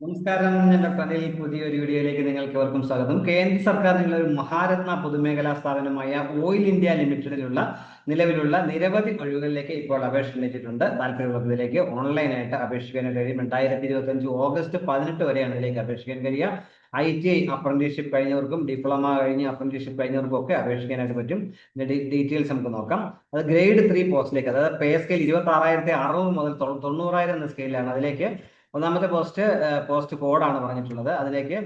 നമസ്കാരം ഞാൻ ഡോക്ടർ അനിൽ പുതിയൊരു വീഡിയോയിലേക്ക് നിങ്ങൾക്ക് ഏവർക്കും സ്വാഗതം. കേന്ദ്ര സർക്കാരിനുള്ള ഒരു മഹാരത്ന പൊതുമേഖലാ സ്ഥാപനമായ ഓയിൽ ഇന്ത്യ ലിമിറ്റഡിലുള്ള നിലവിലുള്ള നിരവധി ഒഴിവുകളിലേക്ക് ഇപ്പോൾ അപേക്ഷ ഉന്നയിച്ചിട്ടുണ്ട് താല്പര്യമുള്ളതിലേക്ക് ഓൺലൈനായിട്ട് അപേക്ഷിക്കാൻ കഴിയും. രണ്ടായിരത്തി ഇരുപത്തി അഞ്ച് ഓഗസ്റ്റ് പതിനെട്ട് വരെയാണ് ഇതിലേക്ക് അപേക്ഷിക്കാൻ കഴിയുക. ഐ ടി ഐ അപ്രന്റീഷിപ്പ് കഴിഞ്ഞവർക്കും ഡിപ്ലോമ കഴിഞ്ഞ അപ്രന്റീഷിപ്പ് കഴിഞ്ഞവർക്കും ഒക്കെ അപേക്ഷിക്കാനായിട്ട് പറ്റും. ഡീറ്റെയിൽസ് നമുക്ക് നോക്കാം. അത് ഗ്രേഡ് ത്രീ പോസ്റ്റിലേക്ക് അതായത് പേ സ്കെയിൽ ഇരുപത്തി ആറായിരത്തി അറുപത് മുതൽ തൊണ്ണൂറായിരം എന്ന സ്കെയിലാണ് അതിലേക്ക് ഒന്നാമത്തെ പോസ്റ്റ് പോസ്റ്റ് കോഡാണ് പറഞ്ഞിട്ടുള്ളത്. അതിലേക്ക്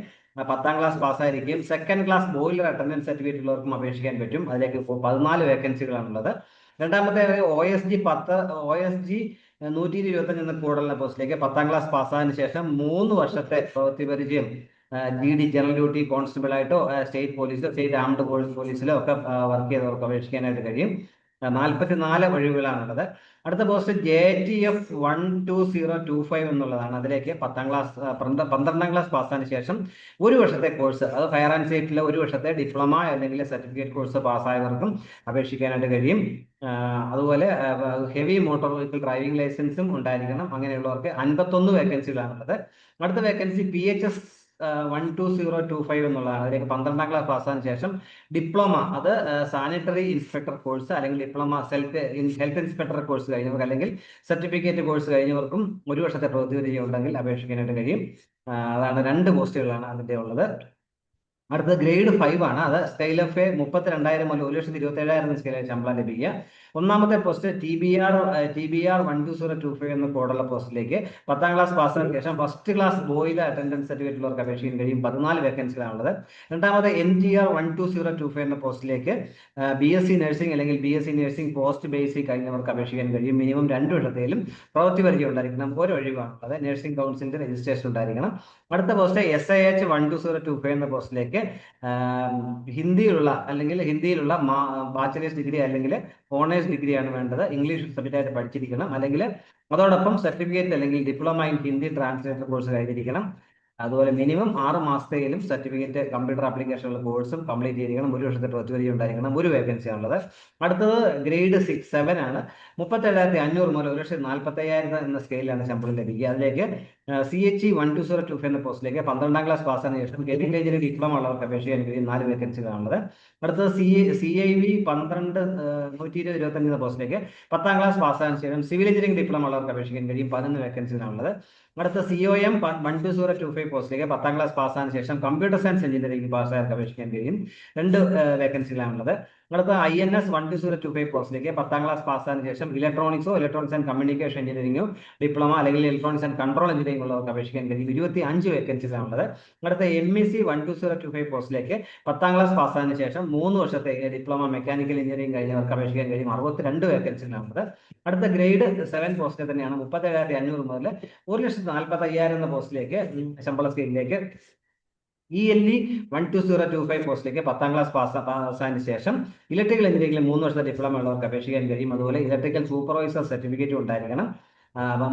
പത്താം class പാസ്സായിരിക്കും second class boiler attendance certificate ഉള്ളവർക്കും അപേക്ഷിക്കാൻ പറ്റും. അതിലേക്ക് പതിനാല് വേക്കൻസികളാണുള്ളത് രണ്ടാമത്തെ ഒ എസ് ജി പത്ത് ഒ എസ് ജി നൂറ്റി ഇരുപത്തഞ്ച് എന്ന കൂടുതലുള്ള പോസ്റ്റിലേക്ക് പത്താം ക്ലാസ് പാസ്സായതിനു ശേഷം മൂന്ന് വർഷത്തെ പ്രവൃത്തി പരിചയം G D general duty constable ആയിട്ടോ സ്റ്റേറ്റ് പോലീസിലോ സ്റ്റേറ്റ് ആംഡ് പോലീസിലോ ഒക്കെ വർക്ക് ചെയ്തവർക്ക് അപേക്ഷിക്കാനായിട്ട് കഴിയും. നാൽപ്പത്തി നാല് ഒഴിവുകളാണുള്ളത് അടുത്ത post J T F one two zero two five എന്നുള്ളതാണ്. അതിലേക്ക് പത്താം ക്ലാസ് പന്ത്രണ്ടാം ക്ലാസ് പാസ്സായതിനു ശേഷം ഒരു വർഷത്തെ കോഴ്സ് അത് ഫയർ ആൻഡ് സേഫ്റ്റിയിലെ ഒരു വർഷത്തെ ഡിപ്ലോമ അല്ലെങ്കിൽ സർട്ടിഫിക്കറ്റ് കോഴ്സ് പാസ്സായവർക്കും അപേക്ഷിക്കാനായിട്ട് കഴിയും. അതുപോലെ ഹെവി മോട്ടോർ വെഹിക്കിൾ ഡ്രൈവിംഗ് ലൈസൻസും ഉണ്ടായിരിക്കണം. അങ്ങനെയുള്ളവർക്ക് അൻപത്തൊന്ന് വേക്കൻസികളാണുള്ളത് അടുത്ത vacancy P H S one two zero two five എന്നുള്ളതാണ് അതിലേക്ക് പന്ത്രണ്ടാം ക്ലാസ് പാസ്സായതിനു ശേഷം ഡിപ്ലോമ അത് സാനിറ്ററി ഇൻസ്പെക്ടർ കോഴ്സ് അല്ലെങ്കിൽ diploma self health inspector course കഴിഞ്ഞവർക്ക് അല്ലെങ്കിൽ സർട്ടിഫിക്കറ്റ് കോഴ്സ് കഴിഞ്ഞവർക്കും ഒരു വർഷത്തെ പ്രവൃത്തി ഉണ്ടെങ്കിൽ അപേക്ഷിക്കാനായിട്ട് കഴിയും. അതാണ് രണ്ട് പോസ്റ്റുകളാണ് അതിന്റെ ഉള്ളത്. അടുത്തത് ഗ്രേഡ് ഫൈവ് ആണ്. അത് സ്കെയിൽ ഓഫ് എ മുപ്പത്തി രണ്ടായിരം മുതൽ ഒരു ലക്ഷത്തി ഇരുപത്തി ഏഴായിരം സ്കെയിലിൽ ശമ്പളം ലഭിക്കുക. ഒന്നാമത്തെ post T B R T B R one two zero two five എന്ന കോഡുള്ള പോസ്റ്റിലേക്ക് പത്താം ക്ലാസ് പാസ്സായതിനു ശേഷം first class boiler attendance certificate ഉള്ളവർക്ക് അപേക്ഷിക്കാൻ കഴിയും. പതിനാല് വേക്കൻസികളാണുള്ളത് രണ്ടാമത് N G R one two zero two five എന്ന പോസ്റ്റിലേക്ക് ബി എസ് സി നഴ്സിംഗ് അല്ലെങ്കിൽ B S C nursing post basic കഴിഞ്ഞവർക്ക് അപേക്ഷിക്കാൻ കഴിയും. മിനിമം രണ്ട് വർഷത്തേലും പ്രവൃത്തി പരിചയം ഉണ്ടായിരിക്കണം ഒരു ഒഴിവാണുള്ളത് നഴ്സിംഗ് കൗൺസിലിന്റെ രജിസ്ട്രേഷൻ ഉണ്ടായിരിക്കണം. അടുത്ത post S I H one two zero two five എന്ന പോസ്റ്റിലേക്ക് ഹിന്ദിയിലുള്ള അല്ലെങ്കിൽ ഹിന്ദിയിലുള്ള ബാച്ചിലേഴ്സ് ഡിഗ്രി അല്ലെങ്കിൽ ഓണേഴ്സ് ഡിഗ്രിയാണ് വേണ്ടത്. ഇംഗ്ലീഷ് സബ്ജക്റ്റായിട്ട് പഠിച്ചിരിക്കണം. അല്ലെങ്കിൽ അതോടൊപ്പം സർട്ടിഫിക്കറ്റ് അല്ലെങ്കിൽ diploma in Hindi translator course കഴിഞ്ഞിരിക്കണം അതുപോലെ മിനിമം ആറ് മാസത്തെയിലും സർട്ടിഫിക്കറ്റ് കമ്പ്യൂട്ടർ ആപ്ലിക്കേഷനുള്ള കോഴ്സും കംപ്ലീറ്റ് ചെയ്തിരിക്കണം. ഒരു വർഷത്തെ പ്രവൃത്തി ഉണ്ടായിരിക്കണം. ഒരു വേക്കൻസി ആണുള്ളത് അടുത്തത് ഗ്രേഡ് സിക്സ് സെവൻ ആണ്. മുപ്പത്തി ഏഴായിരത്തി അഞ്ഞൂറ് മുതൽ ഒരു ലക്ഷത്തി നാൽപ്പത്തി അയ്യായിരം എന്ന സ്കെയിലാണ് ശമ്പളം ലഭിക്കുക. അതിലേക്ക് C H one two zero two five എന്ന പോസ്റ്റിലേക്ക് പന്ത്രണ്ടാം ക്ലാസ് പാസ്സായതിനു ശേഷം കെമിക്കൽ എഞ്ചിനീയറിംഗ് ഡിപ്ലോമ ഉള്ളവർക്ക് അപേക്ഷിക്കാൻ കഴിയും നാല് വേക്കൻസികളാണുള്ളത് അടുത്തത് സി സി ഐ വി പന്ത്രണ്ട് നൂറ്റി ഇരുപത് ഇരുപത്തഞ്ച് എന്ന പോസ്റ്റിലേക്ക് പത്താം ക്ലാസ് പാസ്സായതിനു ശേഷം സിവിൽ എഞ്ചിനീയറിംഗ് ഡിപ്ലോമ ഉള്ളവർക്ക് അപേക്ഷിക്കാൻ കഴിയും. പതിനൊന്ന് വേക്കൻസികളാണുള്ളത് അടുത്ത C O M one two zero two five പോസ്റ്റിലേക്ക് പത്താം ക്ലാസ് പാസ്സായതിനു ശേഷം കമ്പ്യൂട്ടർ സയൻസ് എഞ്ചിനീയറിംഗ് പാസ്സായവർക്ക് അപേക്ഷിക്കാൻ കഴിയും. രണ്ട് വേക്കൻസികളാണുള്ളത് അടുത്ത I N S one two zero two five കോഴ്സിലേക്ക് പത്താം ക്ലാസ് പാസ്സായതിനു ശേഷം ഇലക്ട്രോണിക്സോ ഇലക്ട്രോണിക്സ് ആൻഡ് കമ്മ്യൂണിക്കേഷൻ എഞ്ചിനീയറിംഗോ ഡിപ്ലോമ അല്ലെങ്കിൽ ഇലക്ട്രോണിക്സ് ആൻഡ് കൺട്രോൾ എഞ്ചിനീയറിംഗ് ഉള്ളവർക്ക് അപേക്ഷിക്കാൻ കഴിയും. ഇരുപത്തി അഞ്ച് വേക്കൻസീസ് വേക്കൻസികളാണുള്ളത് അടുത്ത M E C one two zero two five കോഴ്സിലേക്ക് പത്താം ക്ലാസ് പാസ്സായതിനു ശേഷം മൂന്ന് വർഷത്തെ ഡിപ്ലോമ മെക്കാനിക്കൽ എഞ്ചിനീയറിംഗ് കഴിഞ്ഞവർക്ക് അപേക്ഷിക്കാൻ കഴിയും. അറുപത്തിരണ്ട് വേക്കൻസികളാണുള്ളത് അടുത്ത ഗ്രേഡ് സെവൻ പോസ്റ്റിൽ തന്നെയാണ് മുപ്പത്തേഴായിരത്തി അഞ്ഞൂറ് മുതൽ ഒരു ലക്ഷത്തി നാൽപ്പത്തി അയ്യായിരം എന്ന പോസ്റ്റിലേക്ക് ശമ്പള സ്കെയിലിലേക്ക് E L E one two zero two five പോസ്റ്റിലേക്ക് പത്താം ക്ലാസ് പാസ് പാസ്സായതിനു ശേഷം ഇലക്ട്രിക്കൽ എഞ്ചിനീയറിംഗിൽ മൂന്ന് വർഷത്തെ ഡിപ്ലോമ ഉള്ളവർക്ക് അപേക്ഷിക്കാൻ കഴിയും. അതുപോലെ ഇലക്ട്രിക്കൽ സൂപ്പർവൈസർ സർട്ടിഫിക്കറ്റ് ഉണ്ടായിരിക്കണം.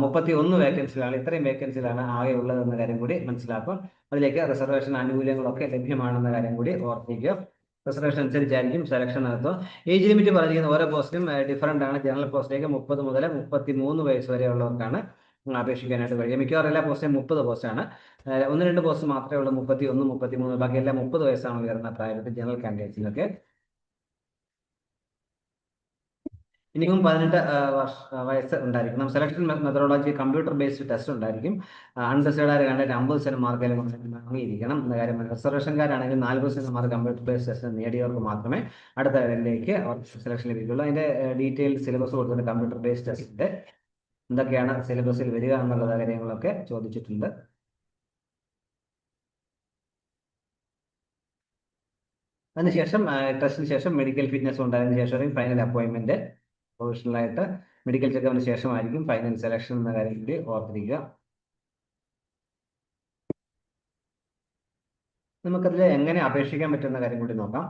മുപ്പത്തി ഒന്ന് വേക്കൻസികളാണ് ഇത്രയും വേക്കൻസികളാണ് ആകെ ഉള്ളതെന്ന കാര്യം കൂടി മനസ്സിലാക്കുക. അതിലേക്ക് റിസർവേഷൻ ആനുകൂല്യങ്ങളൊക്കെ ലഭ്യമാണെന്ന കാര്യം കൂടി ഓർമ്മിക്കുക. റിസർവേഷൻ അനുസരിച്ചായിരിക്കും സെലക്ഷൻ നടത്തുക. ഏജ് ലിമിറ്റ് പറഞ്ഞിരിക്കുന്ന ഓരോ പോസ്റ്റിലും ഡിഫറന്റ് ആണ്. ജനറൽ പോസ്റ്റിലേക്ക് മുപ്പത് മുതൽ മുപ്പത്തി മൂന്ന് വയസ്സ് വരെ ഉള്ളവർക്കാണ് അപേക്ഷിക്കാനായിട്ട് കഴിയും. മിക്കവാറും എല്ലാ പോസ്റ്റും മുപ്പത് പോസ്റ്റാണ്. ഒന്ന് രണ്ട് പോസ്റ്റ് മാത്രമേ ഉള്ളൂ. മുപ്പത്തി ഒന്ന് മുപ്പത്തി മൂന്ന് ബാക്കി എല്ലാം മുപ്പത് വയസ്സാണ് ഉയർന്ന പ്രായത്തിൽ ജനറൽ കാൻഡിഡേറ്റ്സിനൊക്കെ. ഇനിയും പതിനെട്ട് വയസ്സ് ഉണ്ടായിരിക്കണം. Selection methodology computer based test ഉണ്ടായിരിക്കും. അൺറിസേർഡ് കണ്ടിട്ട് അമ്പത് ശതമാനം മാർക്ക് വാങ്ങിയിരിക്കണം. കാര്യം റിസർവേഷൻകാരാണെങ്കിൽ നാൽപ്പത് ശതമാനം മാർക്ക് കമ്പ്യൂട്ടർ ബേസ്ഡ് ടെസ്റ്റ് നേടിയവർക്ക് മാത്രമേ അടുത്ത ലെവലിലേക്ക് സെലക്ഷൻ ലഭിക്കുള്ളൂ അതിന്റെ ഡീറ്റെയിൽ സിലബസ് കൊടുത്തിട്ടുണ്ട് കമ്പ്യൂട്ടർ ബേസ്ഡ് ടെസ്റ്റിന്റെ എന്തൊക്കെയാണ് സിലബസിൽ വരിക എന്നുള്ള കാര്യങ്ങളൊക്കെ ചോദിച്ചിട്ടുണ്ട്. അതിനുശേഷം ടെസ്റ്റിന് ശേഷം മെഡിക്കൽ ഫിറ്റ്നസ് ഉണ്ടായതിനു ശേഷം ഫൈനൽ അപ്പോയിൻമെന്റ് പ്രൊഫഷണൽ ആയിട്ട് മെഡിക്കൽ ചെക്കപ്പിന് ശേഷമായിരിക്കും ഫൈനൽ സെലക്ഷൻ എന്ന കാര്യം കൂടി ഓർത്തിരിക്കുക. നമുക്കതിൽ എങ്ങനെ അപേക്ഷിക്കാൻ പറ്റുന്ന കാര്യം കൂടി നോക്കാം.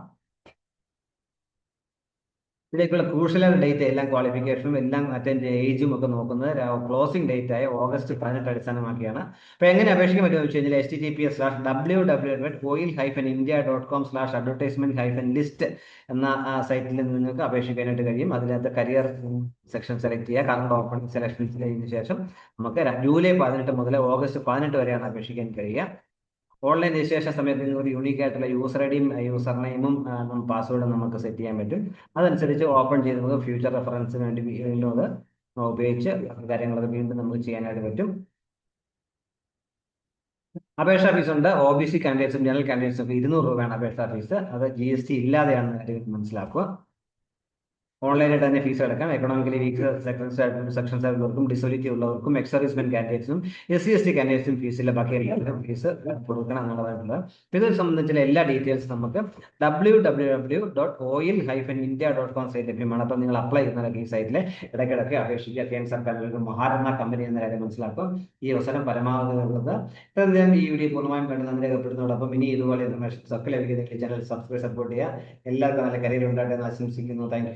ഇതിലേക്കുള്ള ക്രൂഷ്യൽ ഡേറ്റ് എല്ലാം ക്വാളിഫിക്കേഷനും എല്ലാം അറ്റൻഡ് ഏജും ഒക്കെ നോക്കുന്നത് ക്ലോസിംഗ് ഡേറ്റ് ആയ ഓഗസ്റ്റ് പതിനെട്ട് അടിസ്ഥാനമാക്കിയാണ്. അപ്പൊ എങ്ങനെ അപേക്ഷിക്കാൻ പറ്റുമെന്ന് വെച്ച് കഴിഞ്ഞാൽ H T P S slash W W dot oil hyphen India dot com slash advertisement hyphen list എന്ന സൈറ്റിൽ നിന്ന് നിങ്ങൾക്ക് അപേക്ഷിക്കാനായിട്ട് കഴിയും. അതിനകത്ത് കരിയർ സെക്ഷൻ സെലക്ട് ചെയ്യുക കറണ്ട് ഓപ്പണിംഗ് ചെയ്തതിനു ശേഷം നമുക്ക് ജൂലൈ പതിനെട്ട് മുതൽ ഓഗസ്റ്റ് പതിനെട്ട് വരെയാണ് അപേക്ഷിക്കാൻ കഴിയുക. ഓൺലൈൻ രജിസ്ട്രേഷൻ സമയത്ത് നിങ്ങൾക്ക് യൂണീക്ക് ആയിട്ടുള്ള യൂസർ ഐഡിയും യൂസർ നെയിമും പാസ്വേഡും നമുക്ക് സെറ്റ് ചെയ്യാൻ പറ്റും. അതനുസരിച്ച് ഓപ്പൺ ചെയ്ത് നമുക്ക് ഫ്യൂച്ചർ റെഫറൻസിന് വേണ്ടി വീണ്ടും അത് ഉപയോഗിച്ച് കാര്യങ്ങളൊക്കെ വീണ്ടും നമുക്ക് ചെയ്യാനായിട്ട് പറ്റും. അപേക്ഷാ ഫീസ് ഉണ്ട്. ഒ ബി സി കാൻഡിഡേറ്റ്സും ജനറൽ കാൻഡിഡേറ്റ്സും ഇരുന്നൂറ് രൂപയാണ് അപേക്ഷാ ഫീസ് അത് ജി എസ് ടി ഇല്ലാതെയാണ് മനസ്സിലാക്കുക. ഓൺലൈനായിട്ട് തന്നെ ഫീസ് അടക്കാം. എക്കണോമിക്കലി വീക്ക് സെക്ഷൻ സെക്ഷൻ ഉള്ളവർക്കും ഡിസബിലിറ്റി ഉള്ളവർക്കും എക്സ് കാൻഡിഡേറ്റ്സും എസ് സി എസ് ടി കാൻഡിഡേറ്റ്സും ഫീസില്ല ബാക്കി എല്ലാവരും ഫീസ് കൊടുക്കണം എന്നുള്ളതായിട്ടുള്ളത് ഇതിനെ സംബന്ധിച്ചുള്ള എല്ലാ ഡീറ്റെയിൽസ് നമുക്ക് W W W dot oil hyphen India dot com site ലഭ്യമാണ്. അപ്പോൾ നിങ്ങൾ അപ്ലൈ ചെയ്യുന്ന ഈ സൈറ്റിൽ ഇടയ്ക്കിടയ്ക്ക് അപേക്ഷിക്കുക. കേന്ദ്ര സർക്കാർ മഹാരത്ന കമ്പനി എന്ന കാര്യം മനസ്സിലാക്കും. ഈ അവസരം പരമാവധി ഉള്ളത് ഞാൻ ഈ വീഡിയോ പൂർണമായും കണ്ട് രേഖപ്പെടുന്നതോടൊപ്പം ഇനി ഇതുപോലെ ഇൻഫർമേഷൻസ് ഒക്കെ ലഭിക്കുന്നെങ്കിൽ ചാനൽ സബ്സ്ക്രൈബ് സപ്പോർട്ട് ചെയ്യുക. എല്ലാവർക്കും നല്ല കരിയർ ഉണ്ടാകട്ടെ ആശംസിക്കുന്നു. Thank you